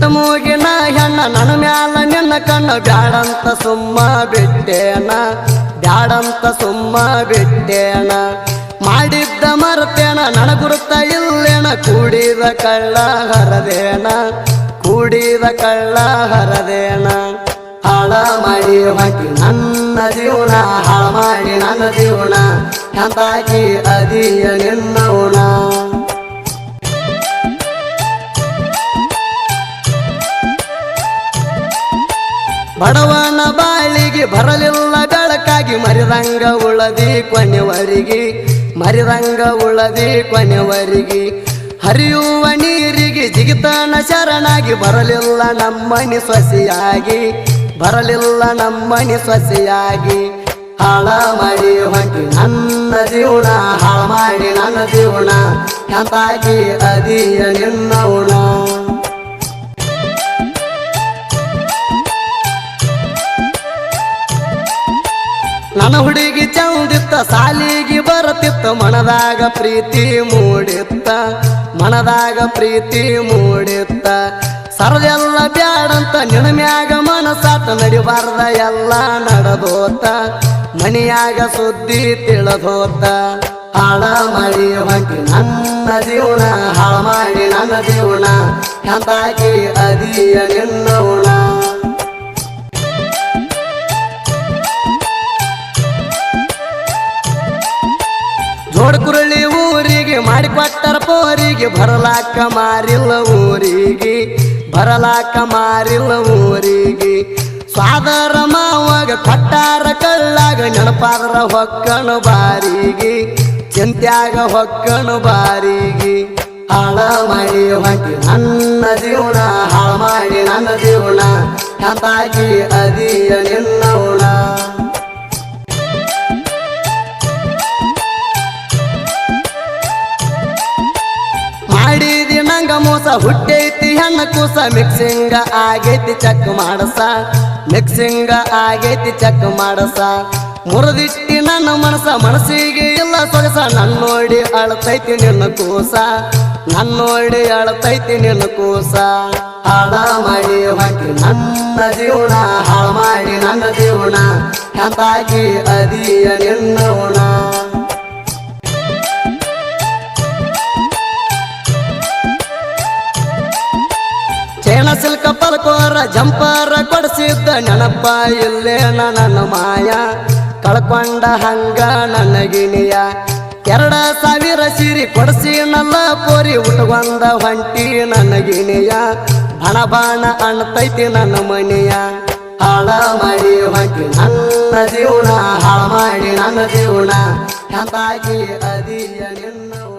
ಸಿಟ್ಟ ಮೂಗಿನ ಹೆಣ್ಣ ನನ್ನ ಮ್ಯಾಲ ನಿನ್ನ ಕಣ್ಣ ಬ್ಯಾಡಂತ ಸುಮ್ಮ ಬಿಟ್ಟೇನ, ಬ್ಯಾಡಂತ ಸುಮ್ಮ ಬಿಟ್ಟೇನ. ಮಾಡಿದ್ದ ಮರತೇನ ಗುರುತ ಇಲ್ಲೇನ, ಕೂಡಿದ ಕಳ್ಳ ಹರದೇನ, ಕೂಡಿದ ಕಳ್ಳ ಹರದೇನ. ಹಾಳ ಮಾಡಿ ಹಾಕಿ ನನ್ನ ಜೀವನ, ಹಾಳ ಮಾಡಿ ನನ್ನ ಜೀವನ ಅದಿಯ ನಿನ್ನವನ. ಬಡವನ ಬಾಳಿಗೆ ಬರಲಿಲ್ಲ ಬೆಳಕಾಗಿ, ಮರಿರಂಗ ಉಳದಿ ಕೊನೆವರಿಗೆ, ಮರಿರಂಗ ಉಳದಿ ಕೊನೆವರಿಗೆ. ಹರಿಯುವ ನೀರಿಗೆ ಜಿಗಿತನ ಶರಣಾಗಿ, ಬರಲಿಲ್ಲ ನಮ್ಮನಿ ಸೊಸೆಯಾಗಿ, ಬರಲಿಲ್ಲ ನಮ್ಮನಿ ಸೊಸೆಯಾಗಿ. ಹಾಳ ಮಾಡಿ ಹೊಂಟಿ ನನ್ನ ಜೀವನ, ಹಾಳ ಮಾಡಿ ನನ್ನ ಜೀವನ ಎಂತಾಗಿ ಅದಿಯ ನಿನ್ನವನ. ನನ್ನ ಹುಡುಗಿ ಚಂದಿತ್ತ, ಸಾಲಿಗೆ ಬರತಿತ್ತ ಮನದಾಗ ಪ್ರೀತಿ ಮೂಡಿತ್ತ, ಮನದಾಗ ಪ್ರೀತಿ ಮೂಡಿತ್ತ. ಸರದೆಲ್ಲ ಬ್ಯಾಡಂತ ನಿನಮ್ಯಾಗ ಮನಸಾತ, ನಡಿಬಾರ್ದ ಎಲ್ಲ ನಡೆದೋತ. ಮನಿಯಾಗ ಸುದ್ದಿ ತಿಳಿದೋತ. ಹಾಳ ಮಾಡಿ ಹೊಂಟಿ, ನನ್ನ ಜೀವನ ಹಾಳ ಮಾಡಿ, ನನ್ನ ಜೀವನ ಎಂತಾಕಿ ಅದಿಯ ನಿನ್ನವನ ಮಾಡಿಕೊಟ್ಟರ ಪೋರಿಗೆ ಬರಲಾಕ ಮಾರಿಲ್ಲ ಊರಿಗೆ, ಬರಲಾಕ ಮಾರಿಲ್ಲ ಊರಿಗೆ. ಸ್ವಾದರ ಮಾವಾಗ ಕೊಟ್ಟಾರ ಕಳ್ಳಾಗ ನೆನಪಾದ್ರ ಹೊಕ್ಕಣ ಬಾರಿಗೆ, ಚಿಂತ್ಯಾಗ ಹೊಕ್ಕಣ ಬಾರಿಗೆ. ಹಾಳ ಮಾಡಿ ಹೊಂಟಿ ನನ್ನ ಜೀವನ, ಹಾಳ ಮಾಡಿ ನನ್ನ ಜೀವನ ಅದಿಯ ನಿನ್ನವನ ಮೋಸ ಹುಟ್ಟೈತಿ ಹೆಂಗ ಕೂಸ ಮಿಕ್ಸಿಂಗ ಆಗೈತಿ ಚಕ್ ಮಾಡಸ. ಮಿಕ್ಸಿಂಗ ಆಗೈತಿ ಚಕ್ ಮಾಡಸ. ಮುರದಿಟ್ಟಿ ನನ್ನ ಮನಸ ಮನಸ್ಸಿಗೆ ಇಲ್ಲ ಸೊಗಸ. ನನ್ನ ನೋಡಿ ಅಳತೈತಿ ನಿನ್ನ ಕೂಸ. ನನ್ನ ನೋಡಿ ಅಳತೈತಿ ನಿನ್ನ ಕೂಸ. ಹಾಳ ಮಾಡಿ ಹಾಕಿ ನನ್ನ ಜೀವನ, ಹಾಳ ಮಾಡಿ ನನ್ನ ಜೀವನ. ಎಂತಾಗಿ ಅದಿಯ ನಿನ್ನವನ ಜಂಪರ ಕೊಡಿಸಿದ್ದ ನೆನಪ ಇಲ್ಲೇ ನನ್ನ ಮಾಯ. ಕಳ್ಕೊಂಡ ಹಂಗ ನನ್ನ ಗಿಣಿಯ ಎರಡ ಸಾವಿರ ಸಿರಿ ಕೊಡಿಸಿ ನಲ್ಲ ಪೋರಿ ಉಟ್ಕೊಂಡ ಹೊಂಟಿ ನನ್ನ ಗಿಣಿಯ ಬಣ ಬಾಣ ಅಣ್ತೈತಿ ನನ್ನ ಮನೆಯ. ಹಾಳ ಮಾಡಿ ಹೊಂಟಿ ನನ್ನ ಜೀವನ, ಹಾಳ ಮಾಡಿ ನನ್ನ ಜೀವನ. ಎಂತಾಗಿ ಅದಿಯ ನಿನ್ನವನ